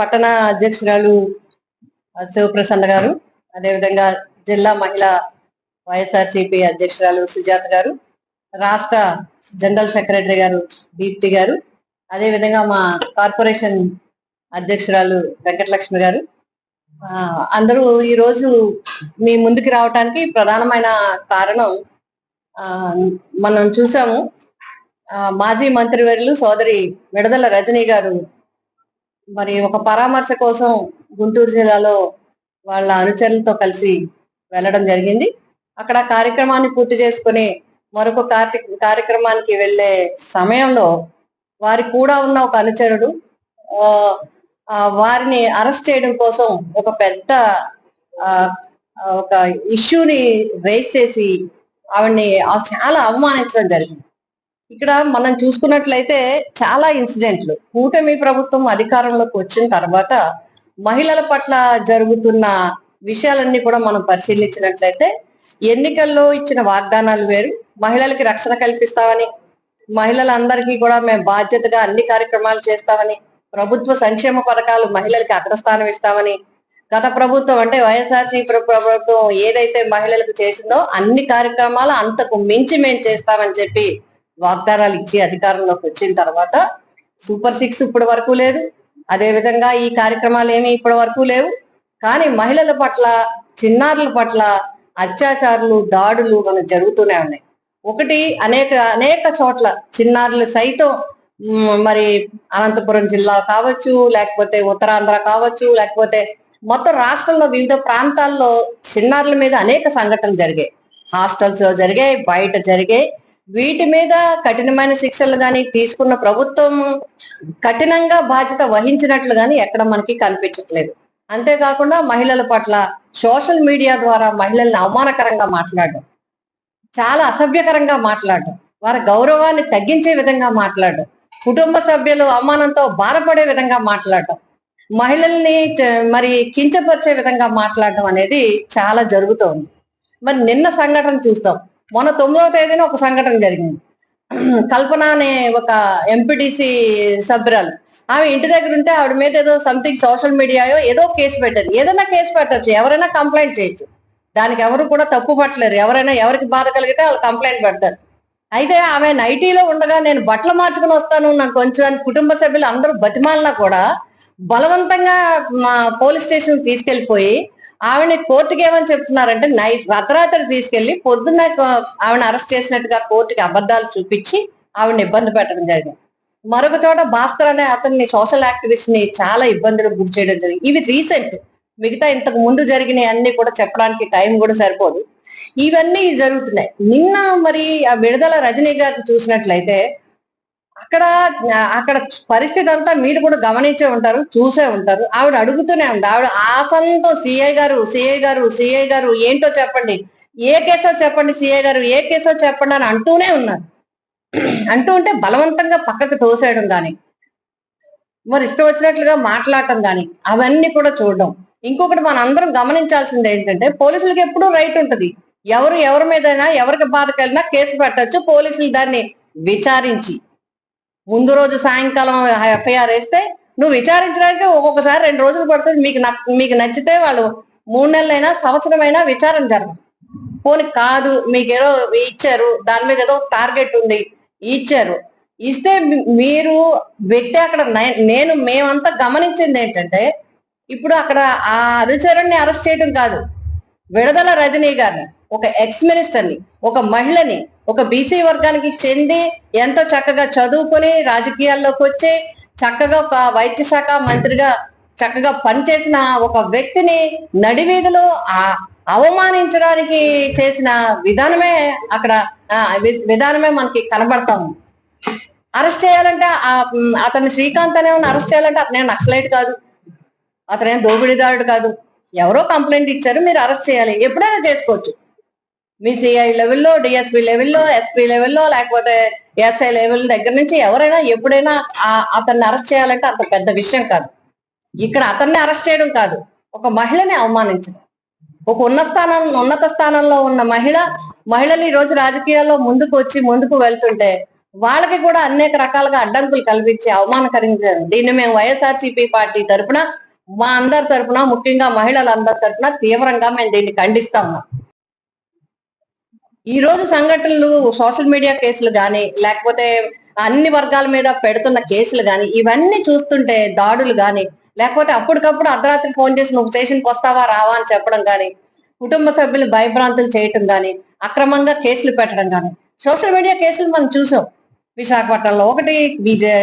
పట్టణ అధ్యక్షురాలు శివప్రసన్న గారు అదేవిధంగా జిల్లా మహిళా వైఎస్ఆర్సిపి అధ్యక్షురాలు సుజాత గారు రాష్ట్ర జనరల్ సెక్రటరీ గారు దీప్తి గారు అదేవిధంగా మా కార్పొరేషన్ అధ్యక్షురాలు వెంకటలక్ష్మి గారు. ఆ, అందరూ ఈ రోజు మీ ముందుకు రావటానికి ప్రధానమైన కారణం ఆ, మనం చూసాము మాజీ మంత్రివర్యులు సోదరి విడదల రజనీ గారు మరి ఒక పరామర్శ కోసం గుంటూరు జిల్లాలో వాళ్ళ అనుచరులతో కలిసి వెళ్ళడం జరిగింది. అక్కడ కార్యక్రమాన్ని పూర్తి చేసుకుని మరొక కార్య కార్యక్రమానికి వెళ్ళే సమయంలో వారి కూడా ఉన్న ఒక అనుచరుడు వారిని అరెస్ట్ చేయడం కోసం ఒక పెద్ద ఒక ఇష్యూని రేస్ చేసి ఆవిడ్ని ఆ- చాలా అవమానించడం జరిగింది. ఇక్కడ మనం చూసుకున్నట్లయితే చాలా ఇన్సిడెంట్లు. కూటమి ప్రభుత్వం అధికారంలోకి వచ్చిన తర్వాత మహిళల పట్ల జరుగుతున్న విషయాలన్నీ కూడా మనం పరిశీలించినట్లయితే ఎన్నికల్లో ఇచ్చిన వాగ్దానాలు వేరు. మహిళలకి రక్షణ కల్పిస్తామని మహిళలందరికీ కూడా మేము బాధ్యతగా అన్ని కార్యక్రమాలు చేస్తామని ప్రభుత్వ సంక్షేమ పథకాలు మహిళలకి అగ్రస్థానం ఇస్తామని గత ప్రభుత్వం అంటే వైఎస్ఆర్సీ ప్రభుత్వం ఏదైతే మహిళలకు చేసిందో అన్ని కార్యక్రమాలు అంతకు మించి మేము చేస్తామని చెప్పి వాగ్దానాలు ఇచ్చి అధికారంలోకి వచ్చిన తర్వాత సూపర్ సిక్స్ ఇప్పటి వరకు లేదు. అదే విధంగా ఈ కార్యక్రమాలు ఏమి ఇప్పటి వరకు లేవు. కానీ మహిళల పట్ల చిన్నారుల పట్ల అత్యాచారాలు దాడులు మనకు జరుగుతూనే ఉన్నాయి. ఒకటి అనేక అనేక చోట్ల చిన్నారులు సైతం మరి అనంతపురం జిల్లా కావచ్చు లేకపోతే ఉత్తరాంధ్ర కావచ్చు లేకపోతే మొత్తం రాష్ట్రంలో వివిధ ప్రాంతాల్లో చిన్నారుల మీద అనేక సంఘటనలు జరిగాయి. హాస్టల్స్లో జరిగాయి బయట జరిగాయి. వీటి మీద కఠినమైన శిక్షలు గాని తీసుకున్న ప్రభుత్వం కఠినంగా బాధ్యత వహించినట్లు గాని ఎక్కడ మనకి కనిపించట్లేదు. అంతేకాకుండా మహిళల పట్ల సోషల్ మీడియా ద్వారా మహిళల్ని అవమానకరంగా మాట్లాడడం చాలా అసభ్యకరంగా మాట్లాడడం వారి గౌరవాన్ని తగ్గించే విధంగా మాట్లాడడం కుటుంబ సభ్యులు అవమానంతో బాధపడే విధంగా మాట్లాడటం మహిళల్ని మరి కించపరిచే విధంగా మాట్లాడటం అనేది చాలా జరుగుతోంది. మరి నిన్న సంఘటన చూస్తాం. మొన్న తొమ్మిదవ తేదీన ఒక సంఘటన జరిగింది. కల్పన అనే ఒక ఎంపీటీసీ సభ్యురాలు. ఆమె ఇంటి దగ్గర ఉంటే ఆవిడ మీద ఏదో సంథింగ్ సోషల్ మీడియాయో ఏదో కేసు పెట్టారు ఏదైనా కేసు పెట్టచ్చు. ఎవరైనా కంప్లైంట్ చేయొచ్చు. దానికి ఎవరు కూడా తప్పు పట్టలేరు. ఎవరైనా ఎవరికి బాధ కలిగితే వాళ్ళు కంప్లైంట్ పెడతారు. అయితే ఆమె నైటీలో ఉండగా నేను బట్టలు మార్చుకుని వస్తాను. నాకు కొంచెం అని కుటుంబ సభ్యులు అందరూ బతిమాలినా కూడా బలవంతంగా మా పోలీస్ స్టేషన్ తీసుకెళ్ళిపోయి ఆవిడని కోర్టుకి ఏమని చెప్తున్నారంటే నైట్ అర్ధరాత్రి తీసుకెళ్ళి పొద్దున్న కో- ఆవిడని అరెస్ట్ చేసినట్టుగా కోర్టుకి అబద్ధాలు చూపించి ఆవిడని ఇబ్బంది పెట్టడం జరిగింది. మరొక చోట భాస్కర్ అనే అతన్ని సోషల్ యాక్టివిస్ట్ని చాలా ఇబ్బందులకు గురి చేయడం జరిగింది. ఇవి రీసెంట్ మిగతా ఇంతకు ముందు జరిగిన అన్ని కూడా చెప్పడానికి టైం కూడా సరిపోదు. ఇవన్నీ జరుగుతున్నాయి. నిన్న మరి ఆ విడుదల రజనీ గారిని చూసినట్లయితే అక్కడ అక్కడ పరిస్థితి అంతా మీరు కూడా గమనించే ఉంటారు చూసే ఉంటారు. ఆవిడ అడుగుతూనే ఉంది. ఆవిడ ఆసనంతో సిఐ గారు సిఐ గారు సిఐ గారు ఏంటో చెప్పండి. ఏ కేసో చెప్పండి సిఐ గారు ఏ కేసో చెప్పండి అని అంటూనే ఉన్నారు. అంటూ ఉంటే బలవంతంగా పక్కకు తోసేయడం కానీ మరి ఇష్టం వచ్చినట్లుగా మాట్లాడటం కానీ అవన్నీ కూడా చూడడం. ఇంకొకటి మన అందరం గమనించాల్సింది ఏంటంటే పోలీసులకు ఎప్పుడూ రైట్ ఉంటుంది. ఎవరు ఎవరి మీదైనా ఎవరికి బాధ కలిగినా కేసు పెట్టచ్చు. పోలీసులు దాన్ని విచారించి ముందు రోజు సాయంకాలం ఎఫ్ఐఆర్ వేస్తే నువ్వు విచారించడానికి ఒక్కొక్కసారి రెండు రోజులు పడుతుంది. మీకు మీకు నచ్చితే వాళ్ళు మూడు నెలలైనా సంవత్సరమైనా విచారణ జరగదు. పోనీ కాదు మీకు ఏదో ఇచ్చారు దాని మీద ఏదో టార్గెట్ ఉంది ఇచ్చారు. ఇస్తే మీరు వ్యక్తి అక్కడ నేను మేమంతా గమనించింది ఏంటంటే ఇప్పుడు అక్కడ ఆ అనుచరుణ్ణి అరెస్ట్ చేయడం కాదు. విడదల రజనీ గారిని ఒక ఎక్స్ మినిస్టర్ని ఒక మహిళని ఒక బీసీ వర్గానికి చెంది ఎంతో చక్కగా చదువుకొని రాజకీయాల్లోకి వచ్చి చక్కగా ఒక వైద్య శాఖ మంత్రిగా చక్కగా పనిచేసిన ఒక వ్యక్తిని నడివీధిలో ఆ అవమానించడానికి చేసిన విధానమే అక్కడ విధానమే మనకి కనబడతాము అరెస్ట్ చేయాలంటే ఆ అతన్ని శ్రీకాంత్ అనే అరెస్ట్ చేయాలంటే అతనే నక్సలైట్ కాదు. అతనేం దోపిడీదారుడు కాదు. ఎవరో కంప్లైంట్ ఇచ్చారు మీరు అరెస్ట్ చేయాలి. ఎప్పుడైనా చేసుకోవచ్చు. మీ సిఐ లెవెల్లో డిఎస్పి లెవెల్లో ఎస్పీ లెవెల్లో లేకపోతే ఎస్ఐ లెవెల్ దగ్గర నుంచి ఎవరైనా ఎప్పుడైనా అతన్ని అరెస్ట్ చేయాలంటే అంత పెద్ద విషయం కాదు. ఇక్కడ అతన్ని అరెస్ట్ చేయడం కాదు. ఒక మహిళని అవమానించడం. ఒక ఉన్న స్థానం ఉన్నత స్థానంలో ఉన్న మహిళ మహిళలు ఈ రోజు రాజకీయాల్లో ముందుకు వచ్చి ముందుకు వెళ్తుంటే వాళ్ళకి కూడా అనేక రకాలుగా అడ్డంకులు కల్పించి అవమానకరించారు. దీన్ని మేము వైఎస్ఆర్సీపీ పార్టీ తరఫున మా అందరి తరఫున ముఖ్యంగా మహిళలందరి తరపున తీవ్రంగా మేము దీన్ని ఖండిస్తా ఉన్నాం ఈ రోజు సంఘటనలు సోషల్ మీడియా కేసులు గాని లేకపోతే అన్ని వర్గాల మీద పెడుతున్న కేసులు గాని ఇవన్నీ చూస్తుంటే దాడులు గాని లేకపోతే అప్పటికప్పుడు అర్ధరాత్రి ఫోన్ చేసి నువ్వు స్టేషన్కి వస్తావా? రావా? అని చెప్పడం గాని కుటుంబ సభ్యులు భయభ్రాంతులు చేయటం గాని అక్రమంగా కేసులు పెట్టడం గాని సోషల్ మీడియా కేసులు మనం చూసాం. విశాఖపట్నంలో ఒకటి విజయ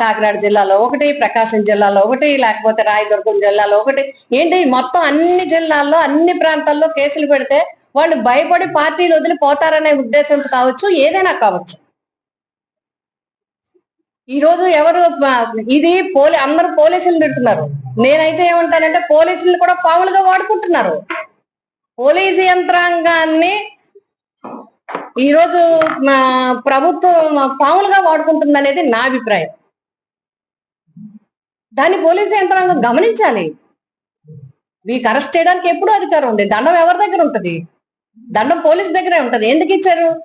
కాకినాడ జిల్లాలో ఒకటి ప్రకాశం జిల్లాలో ఒకటి లేకపోతే రాయదుర్గం జిల్లాలో ఒకటి. ఏంటి? మొత్తం అన్ని జిల్లాల్లో అన్ని ప్రాంతాల్లో కేసులు పెడితే వాళ్ళు భయపడి పార్టీలు వదిలి పోతారనే ఉద్దేశంతో కావచ్చు ఏదైనా కావచ్చు. ఈ రోజు ఎవరు ఇది పోలీ అందరూ పోలీసులు తిడుతున్నారు. నేనైతే ఏమంటానంటే పోలీసులు కూడా పావులుగా వాడుకుంటున్నారు. పోలీసు యంత్రాంగాన్ని ఈ రోజు ప్రభుత్వం పాములుగా వాడుకుంటుంది అనేది నా అభిప్రాయం. దాన్ని పోలీసు యంత్రాంగం గమనించాలి. మీకు అరెస్ట్ చేయడానికి ఎప్పుడు అధికారం ఉంది? దండం ఎవరి దగ్గర ఉంటుంది? దండం పోలీసు దగ్గరే ఉంటది. ఎందుకు ఇచ్చారు?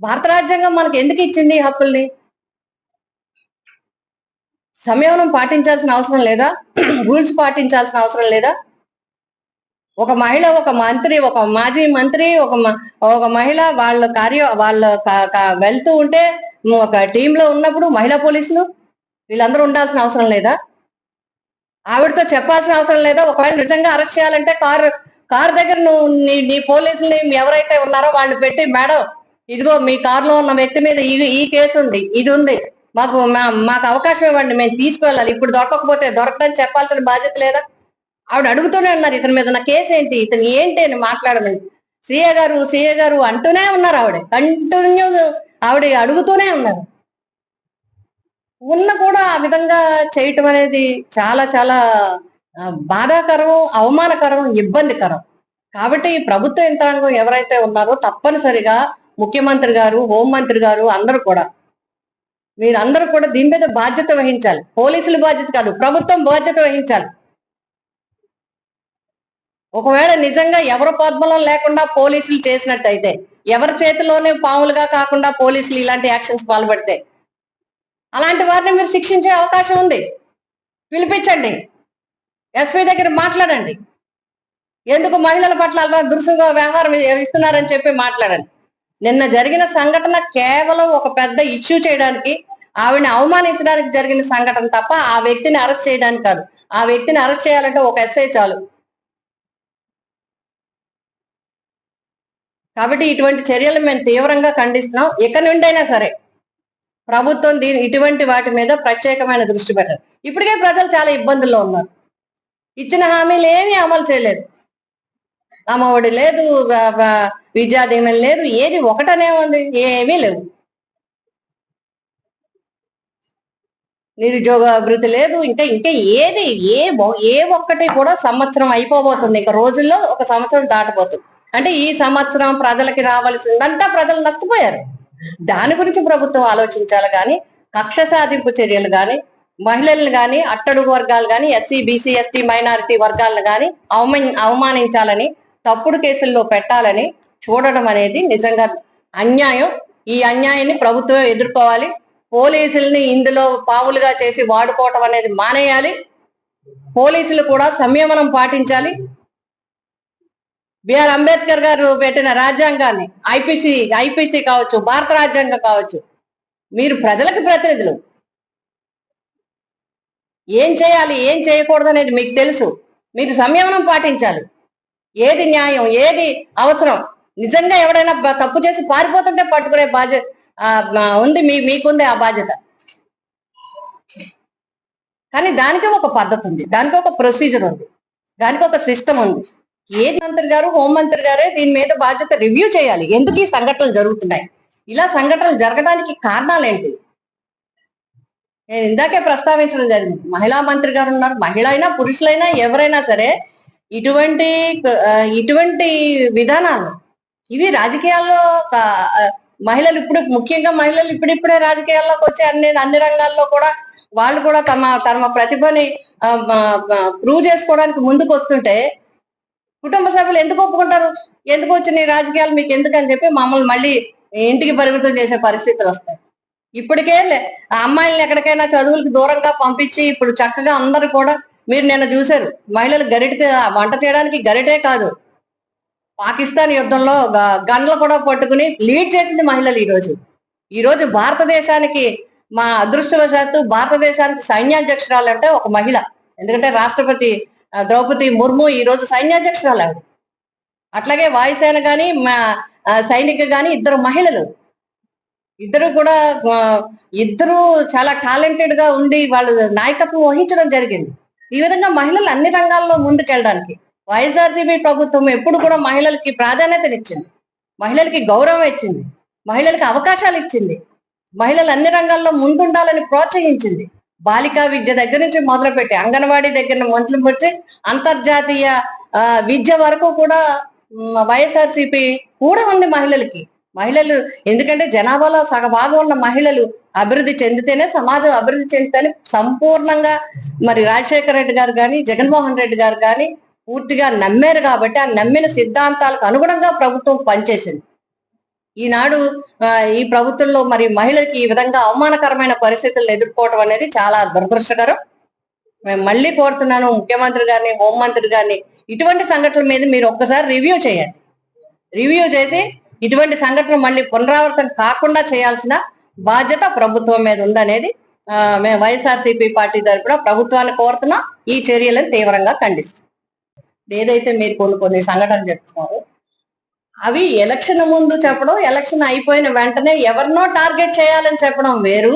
భారత రాజ్యాంగం మనకి ఎందుకు ఇచ్చింది ఈ హక్కుల్ని? సంయమనం పాటించాల్సిన అవసరం లేదా? రూల్స్ పాటించాల్సిన అవసరం లేదా? ఒక మహిళ ఒక మంత్రి ఒక మాజీ మంత్రి ఒక మ- ఒక మహిళ వాళ్ళ కార్య వాళ్ళ వెళ్తూ ఉంటే ఒక టీంలో ఉన్నప్పుడు మహిళా పోలీసులు వీళ్ళందరూ ఉండాల్సిన అవసరం లేదా? ఆవిడతో చెప్పాల్సిన అవసరం లేదా? ఒకవేళ నిజంగా అరెస్ట్ చేయాలంటే కారు కారు దగ్గర నువ్వు నీ నీ పోలీసుల్ని ఎవరైతే ఉన్నారో వాళ్ళు పెట్టి మేడం ఇదిగో మీ కారులో ఉన్న వ్యక్తి మీద ఇది ఈ కేసు ఉంది ఇది ఉంది. మాకు మా- మాకు అవకాశం ఇవ్వండి మేము తీసుకువెళ్ళాలి. ఇప్పుడు దొరకకపోతే దొరకదని చెప్పాల్సిన బాధ్యత లేదా? ఆవిడ అడుగుతూనే ఉన్నారు ఇతని మీద నా కేసు ఏంటి? ఇతను ఏంటి? అని మాట్లాడమని సీఏ గారు సీఏ గారు అంటూనే ఉన్నారు ఆవిడ. కంటిన్యూ ఆవిడ అడుగుతూనే ఉన్నారు. ఉన్న కూడా ఆ విధంగా చేయటం అనేది చాలా చాలా బాధాకరం అవమానకరం ఇబ్బందికరం. కాబట్టి ఈ ప్రభుత్వ యంత్రాంగం ఎవరైతే ఉన్నారో తప్పనిసరిగా ముఖ్యమంత్రి గారు హోంమంత్రి గారు అందరూ కూడా మీరందరూ కూడా దీని మీద బాధ్యత వహించాలి. పోలీసుల బాధ్యత కాదు ప్రభుత్వం బాధ్యత వహించాలి. ఒకవేళ నిజంగా ఎవరు పద్మలం లేకుండా పోలీసులు చేసినట్టయితే ఎవరి చేతిలోనే పాములుగా కాకుండా పోలీసులు ఇలాంటి యాక్షన్స్ పాల్పడితే అలాంటి వారిని మీరు శిక్షించే అవకాశం ఉంది. పిలిపించండి. ఎస్పీ దగ్గర మాట్లాడండి. ఎందుకు మహిళల పట్ల అలా దురుసుగా వ్యవహారం ఇస్తున్నారని చెప్పి మాట్లాడండి. నిన్న జరిగిన సంఘటన కేవలం ఒక పెద్ద ఇష్యూ చేయడానికి ఆవిడని అవమానించడానికి జరిగిన సంఘటన తప్ప ఆ వ్యక్తిని అరెస్ట్ చేయడానికి కాదు. ఆ వ్యక్తిని అరెస్ట్ చేయాలంటే ఒక ఎస్ఐ చాలు. కాబట్టి ఇటువంటి చర్యలు మేము తీవ్రంగా ఖండిస్తున్నాం. ఇక నుండైనా సరే ప్రభుత్వం దీని ఇటువంటి వాటి మీద ప్రత్యేకమైన దృష్టి పెట్టారు ఇప్పటికే ప్రజలు చాలా ఇబ్బందుల్లో ఉన్నారు. ఇచ్చిన హామీలు ఏమీ అమలు చేయలేదు. అమ్మఒడి లేదు వ- విద్యా లేదు ఏది ఒకటనే ఉంది ఏమీ లేవు. నిరుద్యోగ అభివృద్ధి లేదు ఇంకా ఇంకా ఏది ఏ ఏ ఒక్కటి కూడా సంవత్సరం అయిపోబోతుంది. ఇంకా రోజుల్లో ఒక సంవత్సరం దాటిపోతుంది అంటే ఈ సంవత్సరం ప్రజలకి రావాల్సిందంతా ప్రజలు నష్టపోయారు. దాని గురించి ప్రభుత్వం ఆలోచించాలి కానీ కక్ష సాధింపు చర్యలు కానీ మహిళలను కానీ అట్టడుగు వర్గాలు కానీ ఎస్సీ బీసీ ఎస్టీ మైనారిటీ వర్గాలను కానీ అవమాన్ అవమానించాలని తప్పుడు కేసుల్లో పెట్టాలని చూడడం అనేది నిజంగా అన్యాయం. ఈ అన్యాయాన్ని ప్రభుత్వం ఎదుర్కోవాలి. పోలీసుల్ని ఇందులో పావులుగా చేసి వాడుకోవటం అనేది మానేయాలి. పోలీసులు కూడా సంయమనం పాటించాలి. బిఆర్ అంబేద్కర్ గారు పెట్టిన రాజ్యాంగాన్ని ఐపీసీ ఐపీసీ కావచ్చు భారత రాజ్యాంగం కావచ్చు మీరు ప్రజలకు ప్రతినిధులు. ఏం చేయాలి ఏం చేయకూడదు అనేది మీకు తెలుసు. మీరు సంయమనం పాటించాలి. ఏది న్యాయం ఏది అవసరం? నిజంగా ఎవడైనా తప్పు చేసి పారిపోతుంటే పట్టుకునే బాధ్యత ఉంది మీ మీకుంది ఆ బాధ్యత. కానీ దానికి ఒక పద్ధతి ఉంది. దానికి ఒక ప్రొసీజర్ ఉంది. దానికి ఒక సిస్టమ్ ఉంది. ఏది మంత్రి గారు హోంమంత్రి గారే దీని మీద బాధ్యత రివ్యూ చేయాలి. ఎందుకు ఈ సంఘటనలు జరుగుతున్నాయి? ఇలా సంఘటనలు జరగడానికి కారణాలు ఏంటి? నేను ఇందాకే ప్రస్తావించడం జరిగింది. మహిళా మంత్రి గారు ఉన్నారు. మహిళ అయినా పురుషులైనా ఎవరైనా సరే ఇటువంటి ఇటువంటి విధానాలు ఇవి రాజకీయాల్లో మహిళలు ఇప్పుడు ముఖ్యంగా మహిళలు ఇప్పుడిప్పుడే రాజకీయాల్లోకి వచ్చి అన్ని అన్ని రంగాల్లో కూడా వాళ్ళు కూడా తమ తమ ప్రతిభని ప్రూవ్ చేసుకోవడానికి ముందుకు వస్తుంటే కుటుంబ సభ్యులు ఎందుకు ఒప్పుకుంటారు? ఎందుకు వచ్చిన రాజకీయాలు? మీకు ఎందుకు అని చెప్పి మమ్మల్ని మళ్ళీ ఇంటికి పరిమితం చేసే పరిస్థితులు వస్తాయి. ఇప్పటికే ఆ అమ్మాయిల్ని ఎక్కడికైనా చదువులకు దూరంగా పంపించి ఇప్పుడు చక్కగా అందరు కూడా మీరు నిన్న చూశారు మహిళలు గరిటె వంట చేయడానికి గరిటే కాదు. పాకిస్తాన్ యుద్ధంలో గన్లు కూడా పట్టుకుని లీడ్ చేసింది మహిళలు ఈరోజు. ఈరోజు భారతదేశానికి మా అదృష్టవశాత్తు భారతదేశానికి సైన్యాధ్యక్షురాలు అంటే ఒక మహిళ. ఎందుకంటే రాష్ట్రపతి ద్రౌపది ముర్ము ఈ రోజు సైన్యాధ్యక్షురాలు ఆవిడ. అట్లాగే వాయుసేన కానీ మా సైనిక కానీ ఇద్దరు మహిళలు. ఇద్దరు కూడా ఇద్దరు చాలా టాలెంటెడ్గా ఉండి వాళ్ళు నాయకత్వం వహించడం జరిగింది. ఈ విధంగా మహిళలు అన్ని రంగాల్లో ముందుకెళ్ళడానికి వైఎస్ఆర్సీపీ ప్రభుత్వం ఎప్పుడు కూడా మహిళలకి ప్రాధాన్యతనిచ్చింది. మహిళలకి గౌరవం ఇచ్చింది. మహిళలకి అవకాశాలు ఇచ్చింది. మహిళలు అన్ని రంగాల్లో ముందుండాలని ప్రోత్సహించింది. బాలికా విద్య దగ్గర నుంచి మొదలుపెట్టి అంగన్వాడీ దగ్గర మొదలు పెట్టి అంతర్జాతీయ విద్య వరకు కూడా వైఎస్ఆర్సీపీ కూడా ఉంది మహిళలకి. మహిళలు ఎందుకంటే జనాభాలో సగభాగం ఉన్న మహిళలు అభివృద్ధి చెందితేనే సమాజం అభివృద్ధి చెందితేనే సంపూర్ణంగా మరి రాజశేఖర రెడ్డి గారు కానీ జగన్మోహన్ రెడ్డి గారు కానీ పూర్తిగా నమ్మారు కాబట్టి ఆ నమ్మిన సిద్ధాంతాలకు అనుగుణంగా ప్రభుత్వం పనిచేసింది. ఈనాడు ఈ ప్రభుత్వంలో మరి మహిళలకి ఈ విధంగా అవమానకరమైన పరిస్థితులను ఎదుర్కోవడం అనేది చాలా దురదృష్టకరం. మేము మళ్ళీ కోరుతున్నాను ముఖ్యమంత్రి గారిని హోంమంత్రి గారిని ఇటువంటి సంఘటనల మీద మీరు ఒక్కసారి రివ్యూ చేయండి. రివ్యూ చేసి ఇటువంటి సంఘటనలు మళ్ళీ పునరావృతం కాకుండా చేయాల్సిన బాధ్యత ప్రభుత్వం మీద ఉందనేది మేము వైఎస్ఆర్సీపీ పార్టీ తరపున ప్రభుత్వాన్ని కోరుతున్నాం ఈ చర్యలను తీవ్రంగా ఖండిస్తాం. ఏదైతే మీరు కొన్ని కొన్ని సంఘటనలు చెప్తున్నారు అవి ఎలక్షన్ ముందు చెప్పడం ఎలక్షన్ అయిపోయిన వెంటనే ఎవరినో టార్గెట్ చేయాలని చెప్పడం వేరు.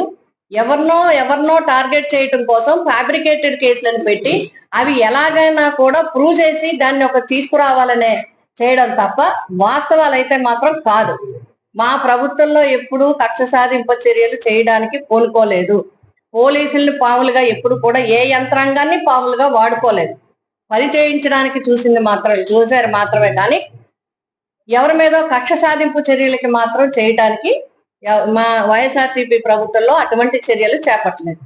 ఎవరినో ఎవరినో టార్గెట్ చేయటం కోసం ఫ్యాబ్రికేటెడ్ కేసులను పెట్టి అవి ఎలాగైనా కూడా ప్రూవ్ చేసి దాన్ని ఒక తీసుకురావాలనే చేయడం తప్ప వాస్తవాలు అయితే మాత్రం కాదు. మా ప్రభుత్వంలో ఎప్పుడూ కక్ష సాధింపు చర్యలు చేయడానికి పూనుకోలేదు పోలీసుల్ని పాములుగా ఎప్పుడు కూడా ఏ యంత్రాంగాన్ని పాములుగా వాడుకోలేదు. పని చేయించడానికి చూసింది మాత్రం చూశారు మాత్రమే కానీ ఎవరి మీద కక్ష సాధింపు చర్యలకి మాత్రం చేయడానికి మా వైఎస్ఆర్సీపీ ప్రభుత్వంలో అటువంటి చర్యలు చేపట్టలేదు.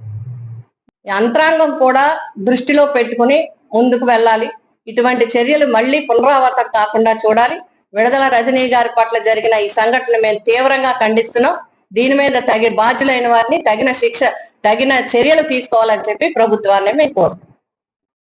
యంత్రాంగం కూడా దృష్టిలో పెట్టుకుని ముందుకు వెళ్ళాలి. ఇటువంటి చర్యలు మళ్ళీ పునరావృతం కాకుండా చూడాలి. విడుదల రజనీ గారి పట్ల జరిగిన ఈ సంఘటన మేము తీవ్రంగా ఖండిస్తున్నాం. దీని మీద తగిన బాధ్యులైన వారిని తగిన శిక్ష తగిన చర్యలు తీసుకోవాలని చెప్పి ప్రభుత్వాన్ని మేము కోరుతున్నాం.